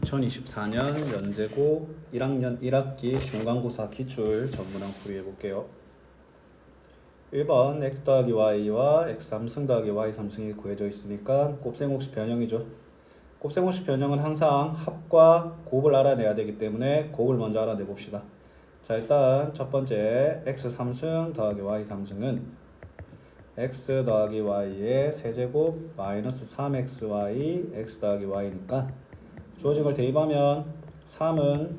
2024년 연제고 1학년 1학기 중간고사 기출 전문항 풀이해 볼게요. 1번 x 더하기 y와 x 3승 더하기 y 3승이 구해져 있으니까 곱셈공식 변형이죠. 곱셈공식 변형은 항상 합과 곱을 알아내야 되기 때문에 곱을 먼저 알아내 봅시다. 자 일단 첫 번째 x 3승 더하기 y 3승은 x 더하기 y의 세제곱 마이너스 3xy x 더하기 y니까 주어진 걸 대입하면 3은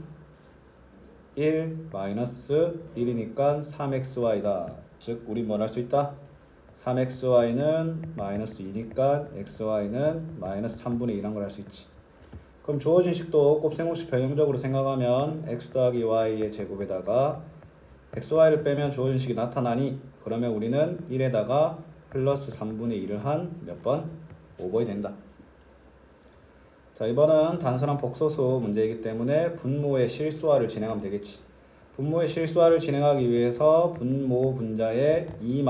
1 마이너스 1이니까 3xy다. 즉 우리 뭘 할 수 있다? 3xy는 마이너스 2니까 xy는 마이너스 3분의 2란 걸 할 수 있지. 그럼 주어진 식도 곱셈공식 변형적으로 생각하면 x 더하기 y의 제곱에다가 xy를 빼면 주어진 식이 나타나니 그러면 우리는 1에다가 플러스 3분의 2를 한 몇 번? 5번이 된다. 자 이번은 단순한 복소수 문제이기 때문에 분모의 실수화를 진행하면 되겠지. 분모의 실수화를 진행하기 위해서 분모 분자에 2-1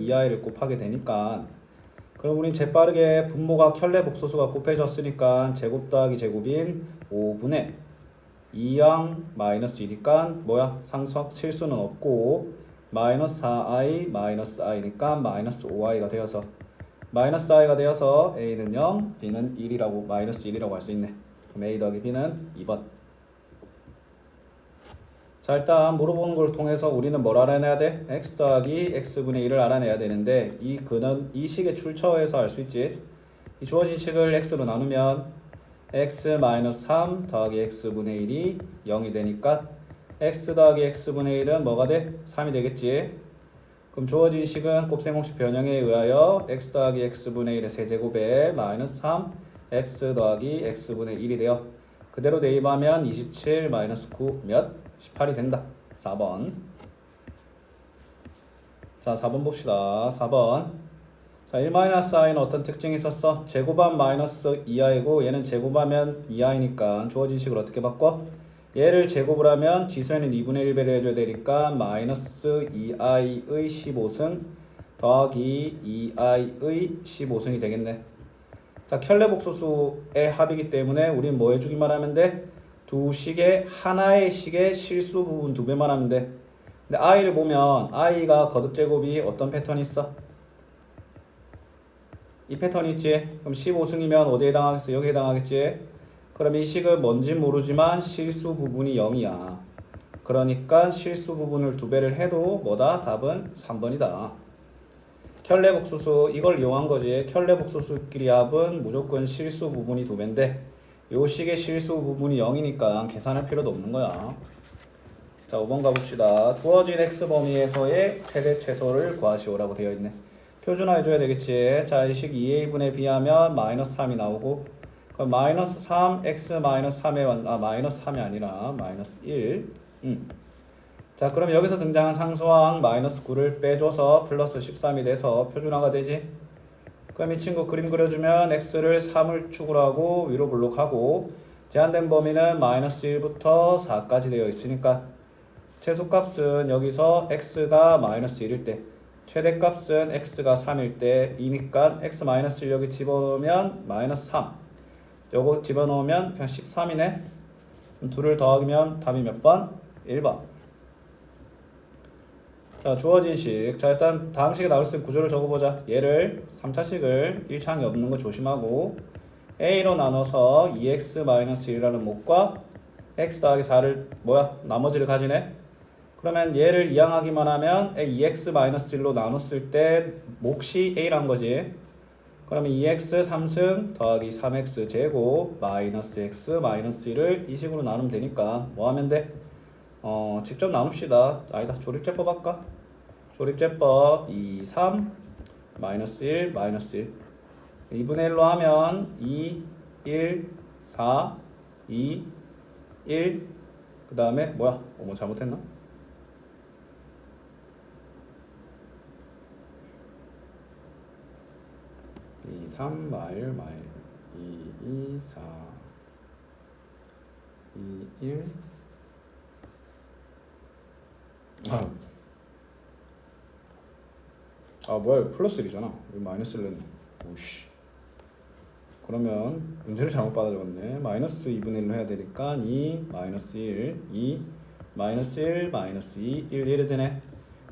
2i를 곱하게 되니까 그럼 우린 재빠르게 분모가 켤레 복소수가 곱해졌으니까 제곱 더하기 제곱인 5분의 2양 마이너스 1이니까 뭐야 상석 실수는 없고 마이너스 4i 마이너스 i니까 마이너스 5i가 되어서 마이너스 i가 되어서 a는 0, b는 1이라고 마이너스 1이라고 할 수 있네. 그럼 a 더하기 b는 2번. 자 일단 물어보는 걸 통해서 우리는 뭘 알아내야 돼? x 더하기 x분의 1을 알아내야 되는데 이 근은 이 식의 출처에서 알 수 있지. 이 주어진 식을 x로 나누면 x 마이너스 3 더하기 x분의 1이 0이 되니까 x 더하기 x분의 1은 뭐가 돼? 3이 되겠지. 그럼 주어진 식은 곱셈공식 변형에 의하여 x 더하기 x분의 1의 세제곱에 마이너스 3 x 더하기 x분의 1이 되어 그대로 대입하면 27 마이너스 9 몇? 18이 된다. 4번. 자, 4번 봅시다. 4번. 자, 1 마이너스 i는 어떤 특징이 있었어? 제곱하면 마이너스 2i고 얘는 제곱하면 2i니까 주어진 식을 어떻게 바꿔? 얘를 제곱을 하면 지수에는 2분의 1배를 해줘야 되니까 마이너스 2i의 15승 더하기 2i의 15승이 되겠네. 자, 켤레 복소수의 합이기 때문에 우리는 뭐 해주기만 하면 돼? 두 식의 하나의 식의 실수 부분 두 배만 하면 돼. 근데 i를 보면 i가 거듭 제곱이 어떤 패턴이 있어? 이 패턴이 있지. 그럼 15승이면 어디에 해당하겠어? 여기에 해당하겠지. 그럼 이 식은 뭔지 모르지만 실수 부분이 0이야. 그러니까 실수 부분을 두 배를 해도 뭐다? 답은 3번이다. 켤레 복소수 이걸 이용한 거지. 켤레 복소수끼리 합은 무조건 실수 부분이 두 배인데 요 식의 실수 부분이 0이니까 계산할 필요도 없는 거야. 자, 5번 가봅시다. 주어진 x 범위에서의 최대 최소를 구하시오라고 되어 있네. 표준화 해줘야 되겠지. 자, 이 식 2a분의 b하면 마이너스 3이 나오고 그럼 마이너스 3 x 마이너스 3에 완, 아 마이너스 3이 아니라 마이너스 1. 음. 자, 그럼 여기서 등장한 상수항 마이너스 9를 빼줘서 플러스 13이 돼서 표준화가 되지. 그럼 이 친구 그림 그려주면 x를 3을 축으로 하고 위로 블록하고 제한된 범위는 마이너스 1부터 4까지 되어 있으니까 최소값은 여기서 x가 마이너스 1일 때 최대값은 x가 3일 때 2니까 x 마이너스 1 여기 집어넣으면 마이너스 3 요거 집어넣으면 그냥 13이네 그럼 둘을 더하면 답이 몇 번? 1번 자, 주어진 식. 자, 일단 다음 식에 나올 수 있는 구조를 적어보자. 얘를 3차식을 1차항이 없는 거 조심하고 a로 나눠서 2x-1이라는 목과 x 더하기 4를 뭐야? 나머지를 가지네. 그러면 얘를 이항하기만 하면 2x-1로 나눴을 때 몫이 a란 거지. 그러면 2x 3승 더하기 3x 제곱 마이너스 x 마이너스 1을 이 식으로 나누면 되니까 뭐 하면 돼? 어, 직접 나눕시다. 아니다. 조립제법 할까? 조립제법 2, 3, 마이너스 1, 마이너스 1. 2분의 1로 하면 2, 1, 4, 2, 1. 그 다음에 뭐야? 어머 잘못했나? 이, 3, 마일, 마일. 2, 2, 4, 2, 1. 아, 아 뭐야 이거 플러스 1이잖아 여기 마이너스 1냈네 오씨 그러면 문제를 잘못 받아 적었네. 마이너스 2분의 1로 해야 되니까 2 마이너스 1 2 마이너스 1 마이너스 2 1 이래 되네.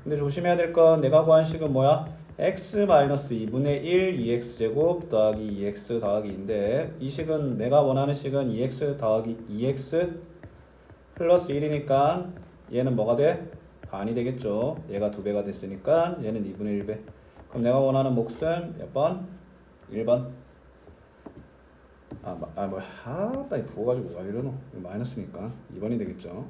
근데 조심해야 될 건 내가 구한 식은 뭐야? X 마이너스 2분의 1 2x 제곱 더하기 2x 더하기 2인데 이 식은 내가 원하는 식은 2x 더하기 2x 플러스 1이니까 얘는 뭐가 돼? 반이 되겠죠. 얘가 두 배가 됐으니까 얘는 2분의 1배. 그럼 내가 원하는 몫은 몇 번? 1번. 아, 마, 아 뭐야? 아, 나 부어가지고 와 이러노? 이거 마이너스니까 2번이 되겠죠.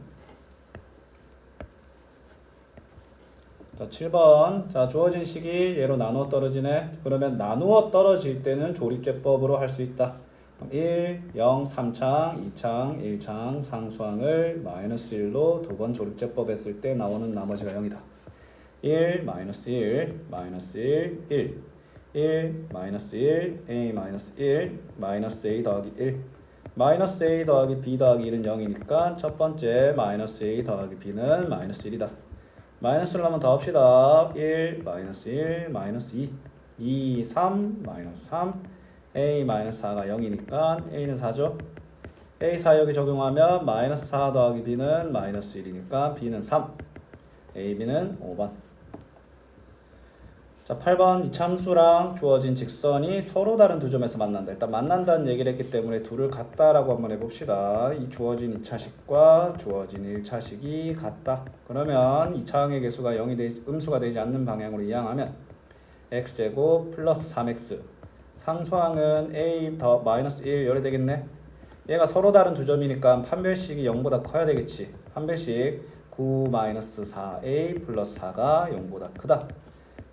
자, 7번. 자, 주어진 식이 얘로 나누어 떨어지네. 그러면 나누어 떨어질 때는 조립제법으로 할 수 있다. 그럼 1, 0, 3창, 2창, 1창, 상수항을 마이너스 1로 두 번 조립제법 했을 때 나오는 나머지가 0이다. 1, 마이너스 1, 마이너스 1, 1. 1, 마이너스 1, a 마이너스 1, 마이너스 a 더하기 1. 마이너스 a 더하기 b 더하기 1은 0이니까 첫 번째 마이너스 a 더하기 b는 마이너스 1이다. 마이너스를 한번 더 합시다. 1, 마이너스 1, 마이너스 2, 2, 3, 마이너스 3, a 마이너스 4가 0이니까 a는 4죠. a 4 여기 적용하면 마이너스 4 더하기 b는 마이너스 1이니까 b는 3, a, b는 5번. 자, 8번 이참수랑 주어진 직선이 서로 다른 두 점에서 만난다. 일단 만난다는 얘기를 했기 때문에 둘을 같다라고 한번 해봅시다. 이 주어진 2차식과 주어진 1차식이 같다. 그러면 2차항의 개수가 0이 되지, 음수가 되지 않는 방향으로 이항하면 x제곱 플러스 3x 상수항은 a 더 마이너스 1 열이 되겠네. 얘가 서로 다른 두 점이니까 판별식이 0보다 커야 되겠지. 판별식 9 마이너스 4a 플러스 4가 0보다 크다.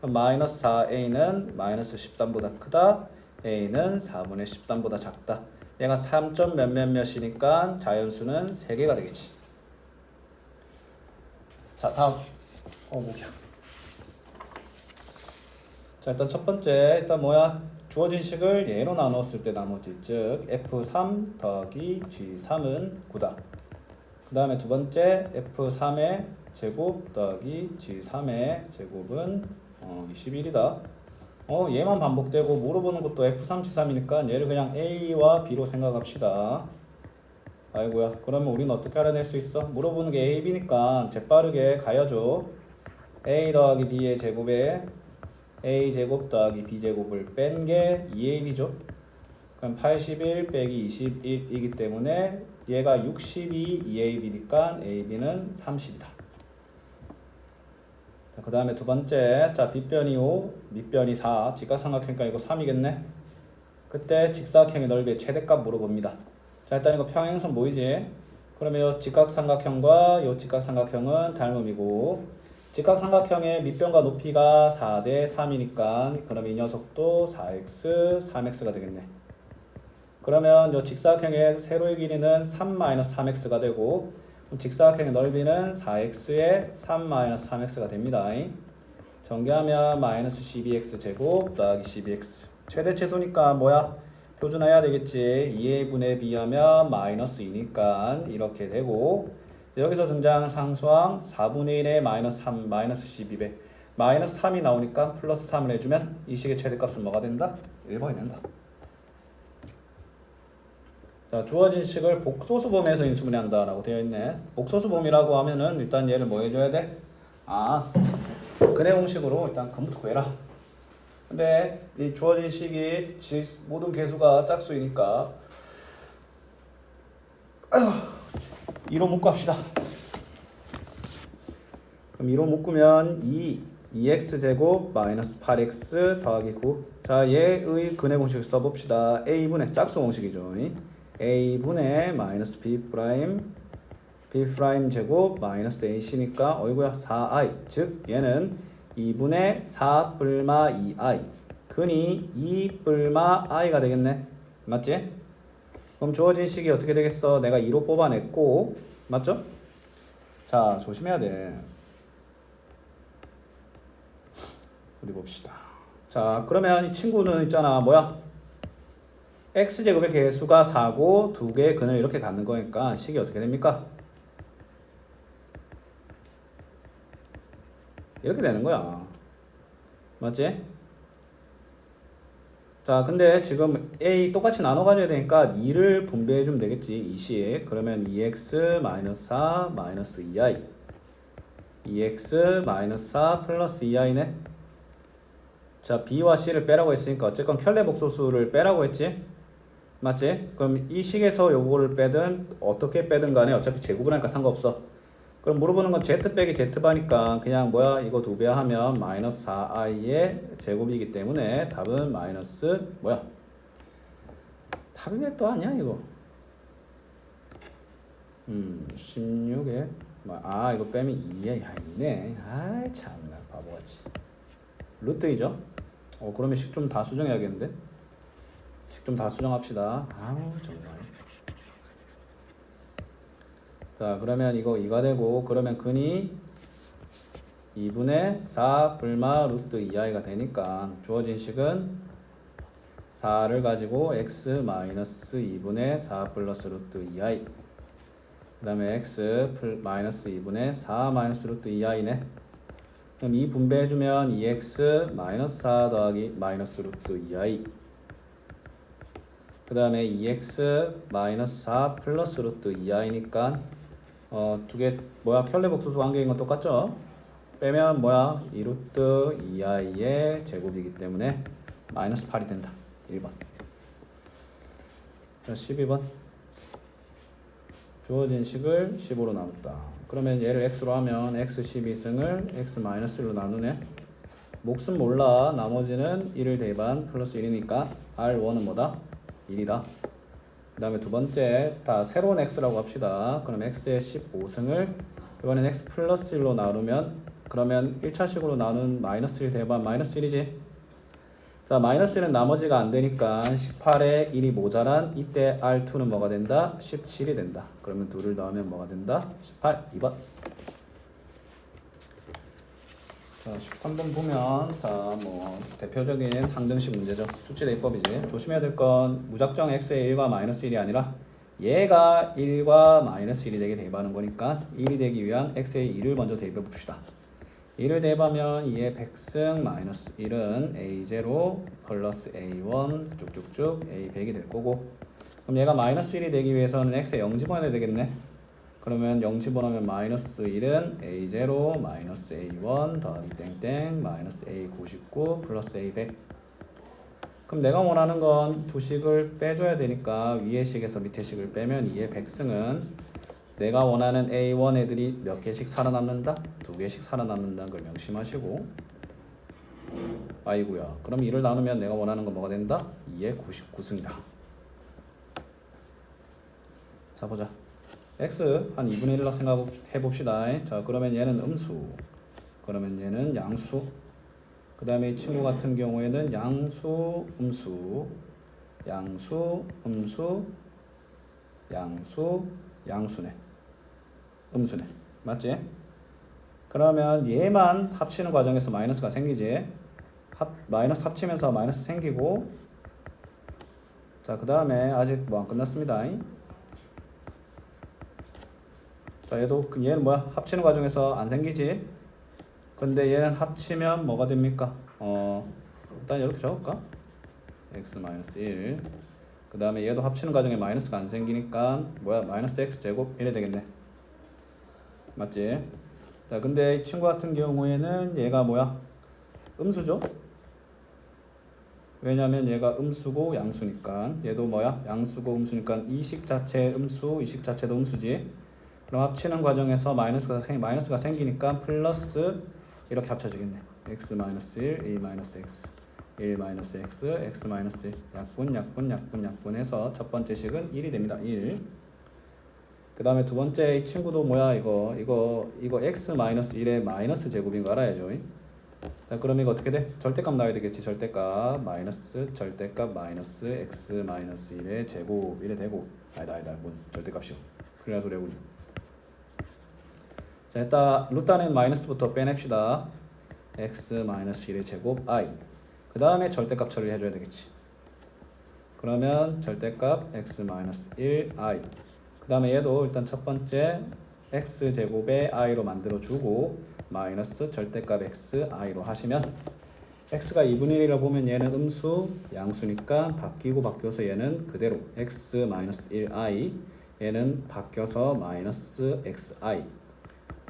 마이너스 4a는 마이너스 13보다 크다. a는 4분의 13보다 작다. 얘가 3점 몇몇몇이니까 자연수는 3개가 되겠지. 자 다음 어 목이야. 자 일단 첫 번째 일단 뭐야 주어진 식을 예로 나눴을 때 나머지 즉 f3 더하기 g3은 9다. 그 다음에 두 번째 f3의 제곱 더하기 g3의 제곱은 어, 21이다. 어, 얘만 반복되고 물어보는 것도 F3, G3이니까 얘를 그냥 A와 B로 생각합시다. 아이고야. 그러면 우리는 어떻게 알아낼 수 있어? 물어보는 게 A, B니까 재빠르게 가야죠. A 더하기 B의 제곱에 A 제곱 더하기 B 제곱을 뺀 게 2AB죠. 그럼 81 빼기 21이기 때문에 얘가 62 2AB니까 AB는 30이다. 그 다음에 두 번째 자 빗변이 5 밑변이 4 직각삼각형이니까 이거 3이겠네. 그때 직사각형의 넓이의 최대값 물어봅니다. 자 일단 이거 평행선 보이지? 그러면 요 직각삼각형과 요 직각삼각형은 닮음이고 직각삼각형의 밑변과 높이가 4대 3이니까 그럼 이 녀석도 4x 3x가 되겠네. 그러면 요 직사각형의 세로의 길이는 3-3x가 되고 직사각형의 넓이는 4x의 3-3x가 됩니다. 전개하면 마이너스 12x 제곱 더하기 12x 최대 최소니까 뭐야? 표준화해야 되겠지. 2a분의 b하면 마이너스 2니까 이렇게 되고 여기서 등장 상수항 4분의 1의 마이너스 3 마이너스 12배 마이너스 3이 나오니까 플러스 3을 해주면 이 식의 최대값은 뭐가 된다? 1번이 된다. 자, 주어진 식을 복소수범에서 인수분해한다라고 되어 있네. 복소수범이라고 하면은 일단 얘를 뭐 해줘야 돼? 아, 근해 공식으로 일단 금부터 구해라. 근데 이 주어진 식이 지, 모든 개수가 짝수이니까 아휴, 2로 묶고 합시다. 그럼 2로 묶으면 2, 2x 제곱 마이너스 8x 더하기 9. 자, 얘의 근해 공식을 써봅시다. a분의 짝수 공식이죠. A분의 마이너스 b 프라임 b 프라임 제곱 마이너스 ac니까 어이구야 4i 즉 얘는 2분의 4 뿔마 2i 근이 2 뿔마 i가 되겠네 맞지? 그럼 주어진 식이 어떻게 되겠어? 내가 2로 뽑아냈고 맞죠? 자 조심해야 돼 어디 봅시다 자 그러면 이 친구는 있잖아 뭐야? X제곱의 개수가 4고 두 개의 근을 이렇게 갖는 거니까 식이 어떻게 됩니까? 이렇게 되는 거야. 맞지? 자, 근데 지금 A 똑같이 나눠 가져야 되니까 2를 분배해 주면 되겠지. 2씩. 그러면 2x 마이너스 4 마이너스 2i. 2x 마이너스 4 플러스 2i네. 자, B와 C를 빼라고 했으니까 어쨌건 켤레 복소수를 빼라고 했지? 맞지? 그럼 이 식에서 요거를 빼든 어떻게 빼든 간에 어차피 제곱을 하니까 상관없어. 그럼 물어보는 건 Z 빼기 Z바니까 그냥 뭐야 이거 두 배 하면 마이너스 4i의 제곱이기 때문에 답은 마이너스 뭐야? 답이 왜 또 아니야 이거? 음 16에 아 이거 빼면 2에 야 있네. 아이 참나 바보같이. 루트이죠? 어 그러면 식 좀 다 수정해야겠는데? 식좀 다 수정합시다. 아우 정말. 자 그러면 이거 2가 되고 그러면 근이 2분의 4 불마 루트 2i가 되니까 주어진 식은 4를 가지고 x 마이너스 2분의 4 플러스 루트 2i 그 다음에 x 플 마이너스 2분의 4 마이너스 루트 2i네 그럼 2 분배해주면 2x 마이너스 4 더하기 마이너스 루트 2i 그 다음에 2x 마이너스 4 플러스 루트 2i니까 어, 두 개 뭐야 켤레 복수수 관계인 건 똑같죠? 빼면 뭐야? 2 루트 2i의 제곱이기 때문에 마이너스 8이 된다. 1번. 자 12번. 주어진 식을 15로 나눴다. 그러면 얘를 x로 하면 x 12승을 x 마이너스 1로 나누네. 몫은 몰라. 나머지는 1을 대반 플러스 1이니까 r1은 뭐다? 1이다 그 다음에 두 번째 다 새로운 x라고 합시다. 그럼 x의 15승을 이번엔 x 플러스 1로 나누면 그러면 1차식으로 나눈 마이너스 1 대반 마이너스 1이지. 자 마이너스 1은 나머지가 안 되니까 18에 1이 모자란 이때 R2는 뭐가 된다? 17이 된다. 그러면 2를 넣으면 뭐가 된다? 18, 2번. 자, 13번 보면 다 뭐 대표적인 항등식 문제죠. 수치 대입법이지. 조심해야 될 건 무작정 x의 1과 마이너스 1이 아니라 얘가 1과 마이너스 1이 되게 대입하는 거니까 1이 되기 위한 x의 2를 먼저 대입해 봅시다. 1을 대입하면 2의 100승 마이너스 1은 a0 플러스 a1 쭉쭉쭉 a100이 될 거고 그럼 얘가 마이너스 1이 되기 위해서는 x에 0 집어넣어야 되겠네. 그러면 0 집어넣으면 마이너스 1은 a0 마이너스 a1 더하기 땡땡 마이너스 a99 플러스 a100 그럼 내가 원하는 건 두 식을 빼줘야 되니까 위의 식에서 밑의 식을 빼면 2의 100승은 내가 원하는 a1 애들이 몇 개씩 살아남는다? 두 개씩 살아남는다는 걸 명심하시고. 아이고야. 그럼 2를 나누면 내가 원하는 건 뭐가 된다? 2의 99승이다. 자 보자 x 한 2분의 1로 생각해 봅시다. 자, 그러면 얘는 음수. 그러면 얘는 양수. 그 다음에 이 친구 같은 경우에는 양수, 음수, 양수, 음수, 양수, 양수네. 음수네. 맞지? 그러면 얘만 합치는 과정에서 마이너스가 생기지. 합, 마이너스 합치면서 마이너스 생기고. 자, 그 다음에 아직 뭐 안 끝났습니다. 자 얘도 그 얘는 뭐야? 합치는 과정에서 안 생기지. 근데 얘는 합치면 뭐가 됩니까? 어 일단 이렇게 적을까? x 1그 다음에 얘도 합치는 과정에 마이너스가 안 생기니까 뭐야? 마이너스 x 제곱 이래 되겠네. 맞지? 자 근데 이 친구 같은 경우에는 얘가 뭐야? 음수죠? 왜냐면 얘가 음수고 양수니까. 얘도 뭐야? 양수고 음수니까 이식 자체 음수 이식 자체도 음수지 그럼 합치는 과정에서 마이너스가 생 마이너스가 생기니까 플러스 이렇게 합쳐지겠네. x 마이너스 1, a 마이너스 x, 1 마이너스 x, x 마이너스 1 약분 약분 약분 약분해서 첫 번째 식은 1이 됩니다. 1. 그 다음에 두 번째 이 친구도 뭐야 이거 이거 이거 x 마이너스 1의 마이너스 제곱인 거 알아야죠. 자 그럼 이거 어떻게 돼? 절대값 나와야 되겠지. 절대값 마이너스 절대값 마이너스 x 마이너스 1의 제곱 이래 되고 아니다 아니다 뭔 절대값이요. 그래야 소리하고 자, 일단 루타는 마이너스부터 빼냅시다. x 마이너스 1의 제곱 i. 그 다음에 절대값 처리를 해줘야 되겠지. 그러면 절대값 x 마이너스 1 i. 그 다음에 얘도 일단 첫 번째 x 제곱에 i로 만들어 주고 마이너스 절대값 x i로 하시면 x가 2분의 1이라 보면 얘는 음수, 양수니까 바뀌고 바뀌어서 얘는 그대로 x-1i 얘는 바뀌어서 마이너스 xi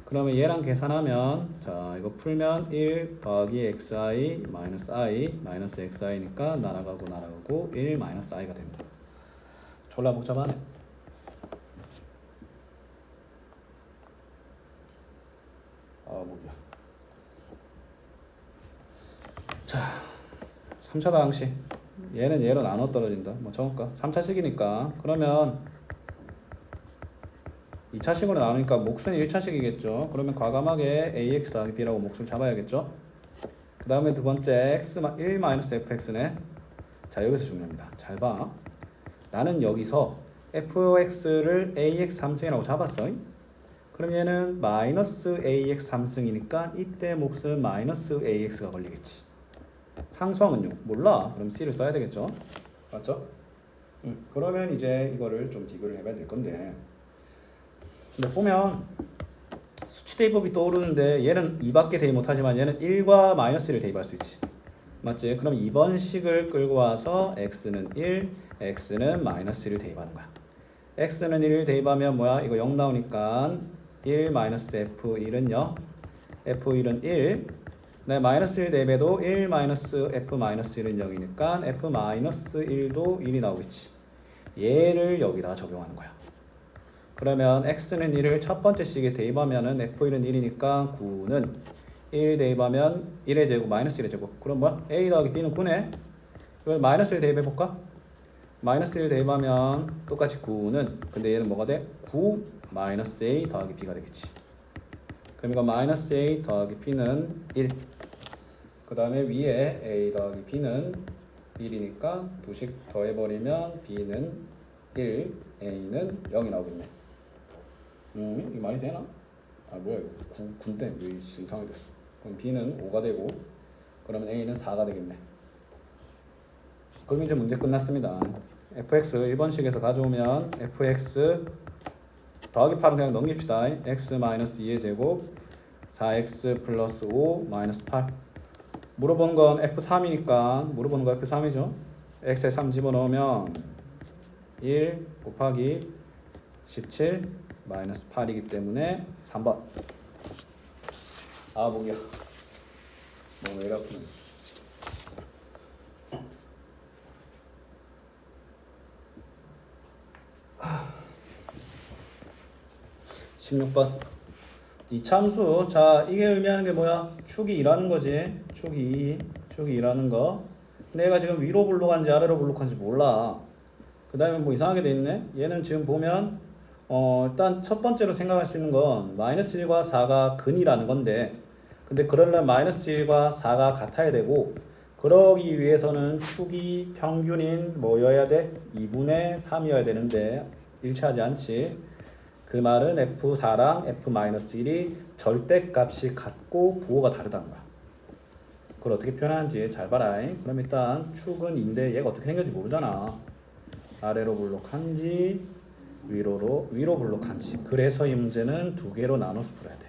그러면 얘랑 계산하면 자 이거 풀면 1 더하기 xi 마이너스 i 마이너스 xi니까 날아가고 날아가고 1 마이너스 i가 됩니다. 졸라 복잡하네. 아 목이야. 자 3차 다항식 얘는 얘로 나눠 떨어진다. 뭐 적을까? 3차식이니까 그러면 2차식으로 나누니까 몫은 1차식이겠죠. 그러면 과감하게 ax 더하기 b라고 몫을 잡아야겠죠. 그 다음에 두 번째 x 1 마이너스 fx네. 자 여기서 중요합니다. 잘 봐. 나는 여기서 fx를 ax 3승이라고 잡았어. 그럼 얘는 마이너스 ax 3승이니까 이때 몫은 마이너스 ax가 걸리겠지. 상수항은요? 몰라. 그럼 c를 써야 되겠죠. 맞죠? 음, 그러면 이제 이거를 좀 비교를 해봐야 될 건데 근데 보면 수치 대입법이 떠오르는데 얘는 2밖에 대입 못하지만 얘는 1과 마이너스 1을 대입할 수 있지. 맞지? 그럼 2번 식을 끌고 와서 x는 1, x는 마이너스 1을 대입하는 거야. x는 1을 대입하면 뭐야? 이거 0 나오니까 1 마이너스 f1은 0 f1은 1 네, 마이너스 1 대입해도 1 마이너스 f 마이너스 1은 0이니까 f 마이너스 1도 1이 나오겠지. 얘를 여기다 적용하는 거야 그러면 x는 1을 첫 번째 식에 대입하면은 f1은 1이니까 9는 1 대입하면 1의 제곱 마이너스 1의 제곱 그럼 뭐야? a 더하기 b는 9네 이걸 마이너스 1 대입해 볼까? 마이너스 1 대입하면 똑같이 9는 근데 얘는 뭐가 돼? 9 마이너스 a 더하기 b가 되겠지 그럼 이거 마이너스 a 더하기 b는 1그 다음에 위에 a 더하기 b는 1이니까 두식 더해버리면 b는 1 a는 0이 나오겠네 음, 이 말이 되나? 아 뭐야 이거. 구, 군대 왜 이상하게 됐어? 그럼 B는 5가 되고 그러면 A는 4가 되겠네. 그럼 이제 문제 끝났습니다. Fx 1번식에서 가져오면 fx 더하기 8은 그냥 넘깁시다. X 마이너스 2의 제곱 4x 플러스 5 마이너스 8 물어본 건 f3이니까 물어보는 거 f3이죠. X에 3 집어넣으면 1 곱하기 17 마이너스 8이기 때문에 3번. 아 목이야. 뭐왜 이렇게 아프네 아. 16번. 이 참수 자 이게 의미하는 게 뭐야? 축이 일하는 거지. 축이 2 축이 일하는 거. 내가 지금 위로 블록한지 아래로 블록한지 몰라. 그 다음에 뭐 이상하게 돼 있네? 얘는 지금 보면 어, 일단 첫 번째로 생각할 수 있는 건 마이너스 1과 4가 근이라는 건데 근데 그러려면 마이너스 1과 4가 같아야 되고 그러기 위해서는 축이 평균인 뭐여야 돼? 2분의 3이어야 되는데 일치하지 않지. 그 말은 F4랑 F-1이 절대값이 같고 부호가 다르다는 거야. 그걸 어떻게 표현하는지 잘 봐라. 그럼 일단 축은 2인데 얘가 어떻게 생겼는지 모르잖아. 아래로 블록한지 위로로 위로 블록한지 그래서 이 문제는 두 개로 나눠서 풀어야 돼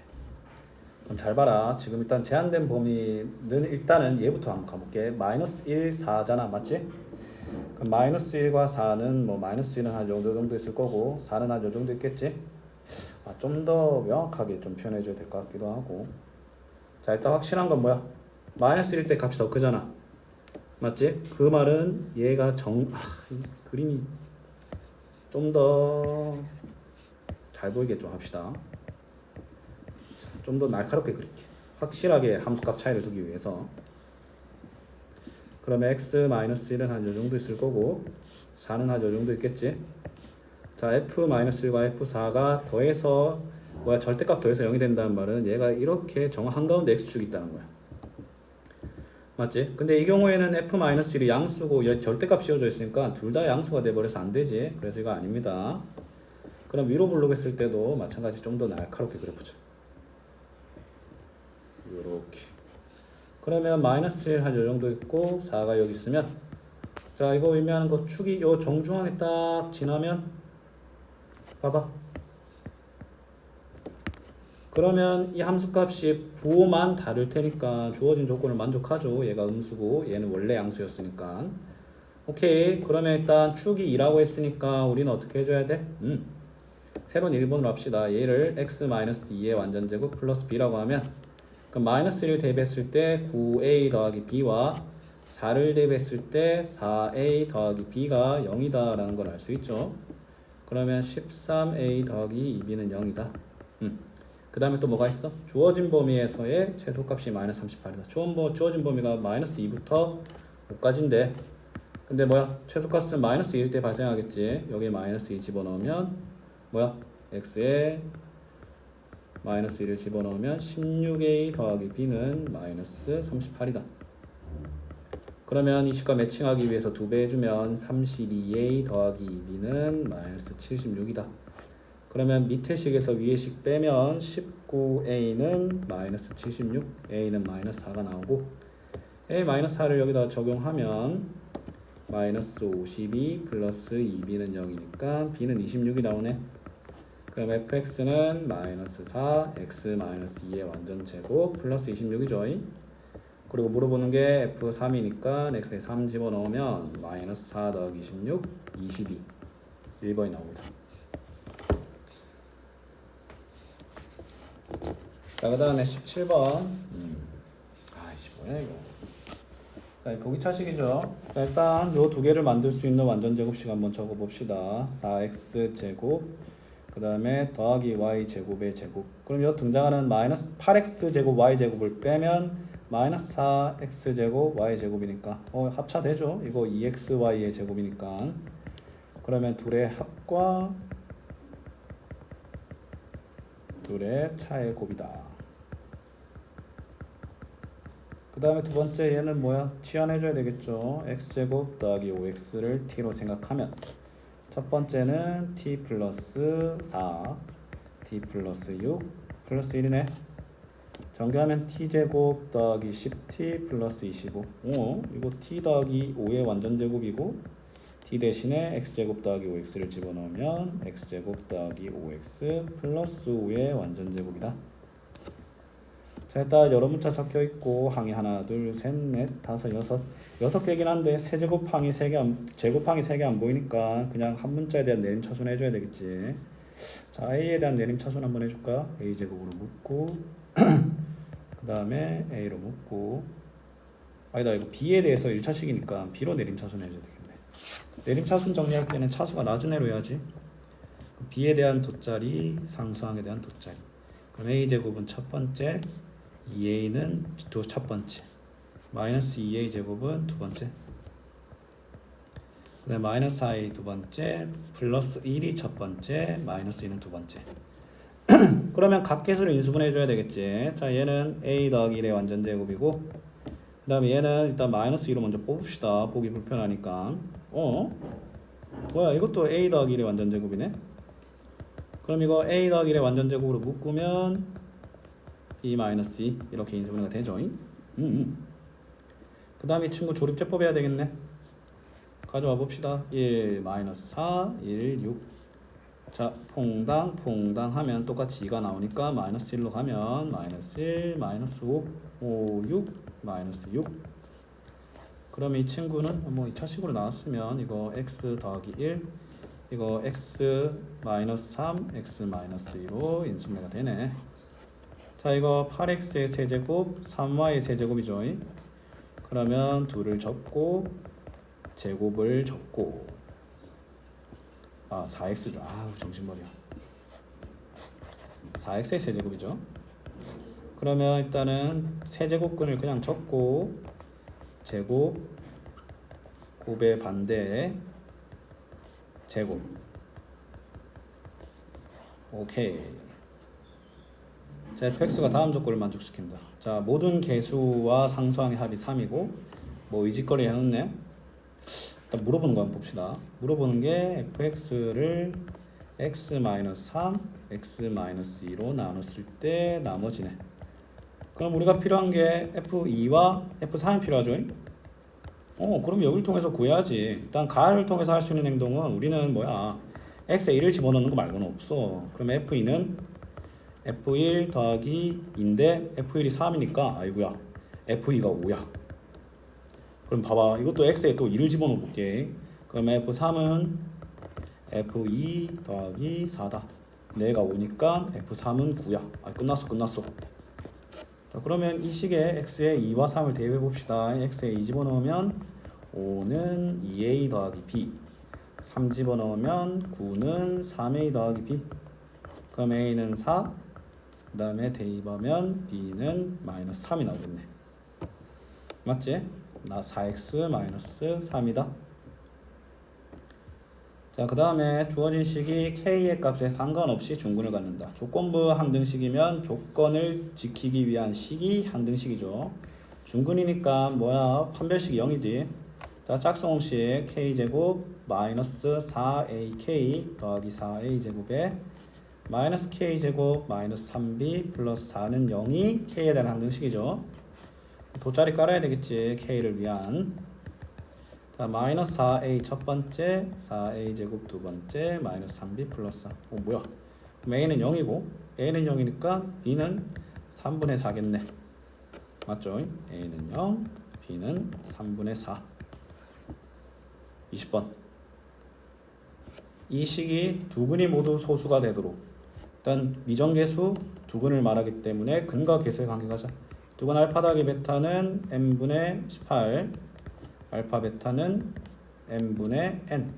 그럼 잘 봐라 지금 일단 제한된 범위는 일단은 얘부터 한번 가볼게 마이너스 1, 4잖아 맞지? 그럼 마이너스 1과 4는 뭐 마이너스 1은 한 정도 정도 있을 거고 4는 한 요 정도 있겠지? 아, 좀 더 명확하게 좀 표현해 줘야 될 것 같기도 하고 자 일단 확실한 건 뭐야? 마이너스 1 때 값이 더 크잖아 맞지? 그 말은 얘가 정... 아, 이 그림이 좀 더 잘 보이게 좀 합시다. 좀 더 날카롭게 그릴게. 확실하게 함수값 차이를 두기 위해서. 그러면 x-1은 한 요 정도 있을 거고 4는 한 요 정도 있겠지. 자 f-1과 f4가 더해서 뭐야 절대값 더해서 0이 된다는 말은 얘가 이렇게 정 한 가운데 x축이 있다는 거야. 맞지? 근데 이 경우에는 f-1이 양수고 얘 절대값 씌워져 있으니까 둘 다 양수가 돼버려서 안 되지. 그래서 이거 아닙니다. 그럼 위로 블록했을 때도 마찬가지 좀 더 날카롭게 그려보자. 요렇게. 그러면 마이너스 1 한 요 정도 있고 4가 여기 있으면 자 이거 의미하는 거 축이 요 정중앙에 딱 지나면 봐봐. 그러면 이 함수값이 부호만 다를 테니까 주어진 조건을 만족하죠. 얘가 음수고 얘는 원래 양수였으니까. 오케이. 그러면 일단 축이 2라고 했으니까 우리는 어떻게 해줘야 돼? 음. 새로운 1번으로 합시다. 얘를 x-2의 완전제곱 플러스 b라고 하면 그럼 마이너스 1을 대입했을 때 9a 더하기 b와 4를 대입했을 때 4a 더하기 b가 0이다 라는 걸 알 수 있죠. 그러면 13a 더하기 2b는 0이다. 음. 그 다음에 또 뭐가 있어? 주어진 범위에서의 최소값이 마이너스 38이다. 주어진, 범- 주어진 범위가 마이너스 2부터 5까지인데 근데 뭐야? 최소값은 마이너스 1일 때 발생하겠지. 여기 마이너스 2 집어넣으면 뭐야? x에 마이너스 1을 집어넣으면 16a 더하기 b는 마이너스 38이다. 그러면 이 식과 매칭하기 위해서 두 배 해주면 32a 더하기 2b는 마이너스 76이다. 그러면 밑에 식에서 위에 식 빼면 19a는 마이너스 76, a는 마이너스 4가 나오고 a 마이너스 4를 여기다 적용하면 마이너스 52 플러스 2b는 0이니까 b는 26이 나오네. 그럼 fx는 마이너스 4, x 마이너스 2의 완전 제곱 플러스 26이죠. 그리고 물어보는 게 f3이니까 x에 3 집어넣으면 마이너스 4 더하기 26, 22 1번이 나옵니다. 자, 그 다음에 17번. 음. 아이씨, 뭐야, 이거. 자, 이 보기 차식이죠. 자, 일단 요 두 개를 만들 수 있는 완전 제곱식 한번 적어 봅시다. 4x 제곱, 그 다음에 더하기 y 제곱의 제곱. 그럼 요 등장하는 마이너스 8x 제곱 y 제곱을 빼면 마이너스 4x 제곱 y 제곱이니까 어 합차되죠. 이거 2xy의 제곱이니까. 그러면 둘의 합과 둘의 차의 곱이다. 그 다음에 두 번째 얘는 뭐야? 치환해줘야 되겠죠. x제곱 더하기 5x를 t로 생각하면 첫 번째는 t 플러스 4, t 플러스 6 플러스 1이네. 전개하면 t제곱 더하기 10t 플러스 25. 오, 이거 t 더하기 5의 완전제곱이고 t 대신에 x제곱 더하기 5x를 집어넣으면 x제곱 더하기 5x 플러스 5의 완전제곱이다. 자 일단 여러 문자 섞여 있고 항이 하나 둘셋넷 다섯 여섯. 여섯 개긴 한데 세제곱항이 세개 제곱항이 세 개 안 보이니까 그냥 한 문자에 대한 내림 차순 해줘야 되겠지. 자 a에 대한 내림 차순 한번 해줄까? A 제곱으로 묶고 그 다음에 a로 묶고. 아니다 이거 b에 대해서 1차식이니까 b로 내림 차순 해줘야 되겠네 내림 차순 정리할 때는 차수가 낮은 애로 해야지. b에 대한 돗자리 상수항에 대한 돗자리. 그럼 a 제곱은 첫 번째 2a는 두 첫 번째. 마이너스 2a 제곱은 두 번째. 그다음 마이너스 4a 두 번째 플러스 1이 첫 번째 마이너스 2는 두 번째. 그러면 각 개수를 인수분해 줘야 되겠지. 자 얘는 a 더하기 1의 완전 제곱이고 그 다음에 얘는 일단 마이너스 2로 먼저 뽑읍시다. 보기 불편하니까 어? 뭐야 이것도 a 더하기 1의 완전 제곱이네 그럼 이거 a 더하기 1의 완전 제곱으로 묶으면 b 마이너스 2 이렇게 인수분해가 되죠. 음, 음. 그 다음에 이 친구 조립제법 해야 되겠네. 가져와 봅시다. 1 마이너스 4, 1, 6. 자, 퐁당, 퐁당 하면 똑같이 2가 나오니까 마이너스 1로 가면 마이너스 1, 마이너스 5, 5, 6, 마이너스 6. 그러면 이 친구는 뭐 2차식으로 나왔으면 이거 x 더하기 1, 이거 x 마이너스 3, x 마이너스 2로 인수분해가 되네. 자 이거 8x의 세제곱 3y의 세제곱이죠 그러면 둘을 접고 제곱을 접고. 아 4x죠. 아 정신머리야. 4x의 세제곱이죠. 그러면 일단은 세제곱근을 그냥 접고 제곱 곱의 반대 제곱 오케이 자, fx가 다음 조건을 만족시킨다. 자, 모든 개수와 상수항의 합이 3이고 뭐 의짓거리 해놓네. 일단 물어보는 거 한번 봅시다. 물어보는 게 fx를 x-3, x-2로 나눴을 때 나머지네. 그럼 우리가 필요한 게 f2와 f3이 필요하죠. 어, 그럼 여기를 통해서 구해야지. 일단 가를 통해서 할 수 있는 행동은 우리는 뭐야? 1을 집어넣는 거 말고는 없어. 그럼 f2는 F1 더하기 2인데 F1이 3이니까 아이고야 F2가 5야 그럼 봐봐 이것도 X에 또 2를 집어넣어 볼게 그러면 F3은 F2 더하기 4다 내가 5니까 F3은 9야 아 끝났어 끝났어 자 그러면 이 식에 X에 2와 3을 대입해 봅시다 X에 2 집어넣으면 5는 2A 더하기 B 3 집어넣으면 9는 3A 더하기 B 그럼 A는 4, 그 다음에 대입하면 B는 마이너스 3이 나오겠네. 맞지? 나 4x 마이너스 3이다. 자, 그 다음에 주어진 식이 K의 값에 상관없이 중근을 갖는다. 조건부 항등식이면 조건을 지키기 위한 식이 항등식이죠. 중근이니까 뭐야? 판별식이 0이지. 자, 짝수공식 K제곱 마이너스 4AK 더하기 4A제곱에 마이너스 k 제곱 마이너스 3b 플러스 4는 0이 k에 대한 항등식이죠. 돗자리 깔아야 되겠지 k를 위한. 자 마이너스 4a 첫 번째, 4a 제곱 두 번째, 마이너스 3b 플러스 4. 어 뭐야? a는 0이고 a는 0이니까 b는 3분의 4겠네. 맞죠? a는 0, b는 3분의 4. 20번. 이 식이 두 근이 모두 소수가 되도록 일단 미정계수 두 근을 말하기 때문에 근과 계수의 관계가 자. 두근 알파 더하기 베타는 n분의 18 알파 베타는 n분의 n.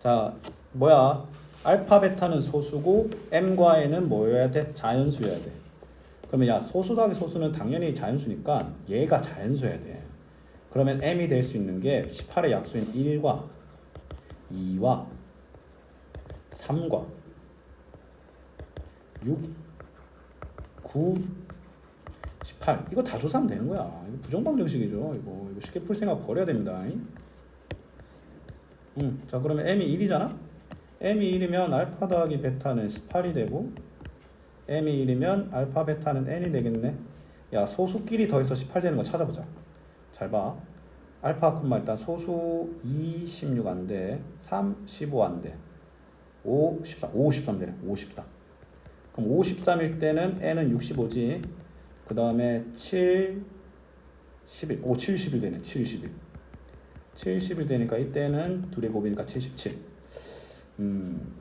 자 뭐야? 알파 베타는 소수고 m과 n은 뭐여야 돼? 자연수여야 돼. 그러면 야 소수 더하기 소수는 당연히 자연수니까 얘가 자연수여야 돼. 그러면 m이 될 수 있는 게 18의 약수인 1과 2와 3과 6, 9, 18 이거 다 조사하면 되는 거야. 이거 부정방정식이죠. 이거 이거 쉽게 풀 생각 버려야 됩니다. 음, 자 그러면 m이 1이잖아. m이 1이면 알파 더하기 베타는 18이 되고 m이 1이면 알파 베타는 n이 되겠네. 야 소수끼리 더해서 18 되는 거 찾아보자. 잘 봐. 알파 콤마 일단 소수 2, 16 안 돼. 3, 15 안 돼. 5, 13, 5, 13 되네. 5, 13. 그럼 53일 때는 n은 65지. 그 다음에 7, 11. 오, 70일 되네. 70일. 70일 되니까 이때는 둘의 곱이니까 77. 음,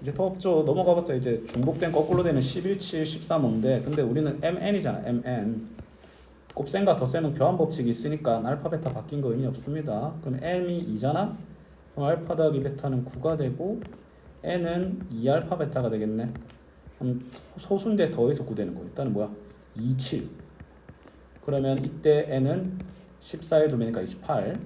이제 더 없죠. 넘어가봤자 이제 중복된 거꾸로 되면 11, 7, 13, 5인데 근데 우리는 mn이잖아. mn. 곱셈과 덧셈은 교환 법칙이 있으니까 알파 베타 바뀐 거 의미 없습니다. 그럼 m이 2잖아. 그럼 알파 더하기 베타는 9가 되고 n은 2알파 베타가 되겠네. 그럼 소수인데 더해서 9 되는 거. 일단은 뭐야? 27. 그러면 이때 n은 14에 두면니까 28.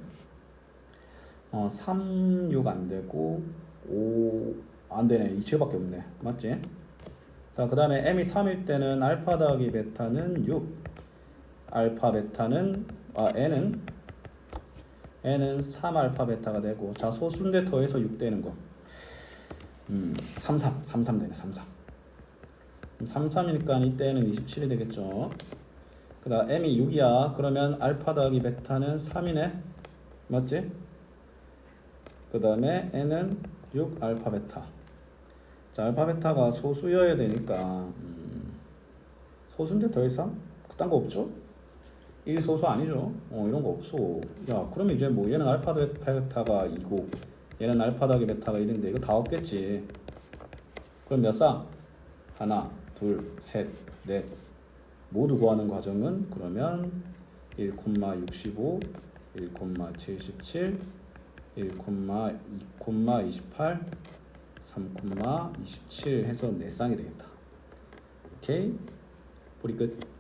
어, 3, 6 안 되고 5 안 되네. 27밖에 없네. 맞지? 자, 그 다음에 m이 3일 때는 알파 더하기 베타는 6. 알파 베타는 아 n은 n은 3 알파 베타가 되고 자 소수인데 더해서 6 되는 거. 음, 33, 33 되네, 33. 33이니까 이때는 27이 되겠죠. 그 다음 m이 6이야. 그러면 알파 더하기 베타는 3이네. 맞지? 그 다음에 n은 6 알파 베타. 자, 알파 베타가 소수여야 되니까 음, 소수인데 더 이상 그딴 거 없죠? 1 소수 아니죠? 어, 이런 거 없어. 야, 그러면 이제 뭐 얘는 알파 베타가 2고 얘는 알파 더하기 베타가 1인데 이거 다 없겠지. 그럼 몇 쌍? 하나, 둘, 셋, 넷. 모두 구하는 과정은 그러면 1,65, 1,77, 1,2,28, 3,27 해서 4쌍이 되겠다. 오케이? 뿌리 끝.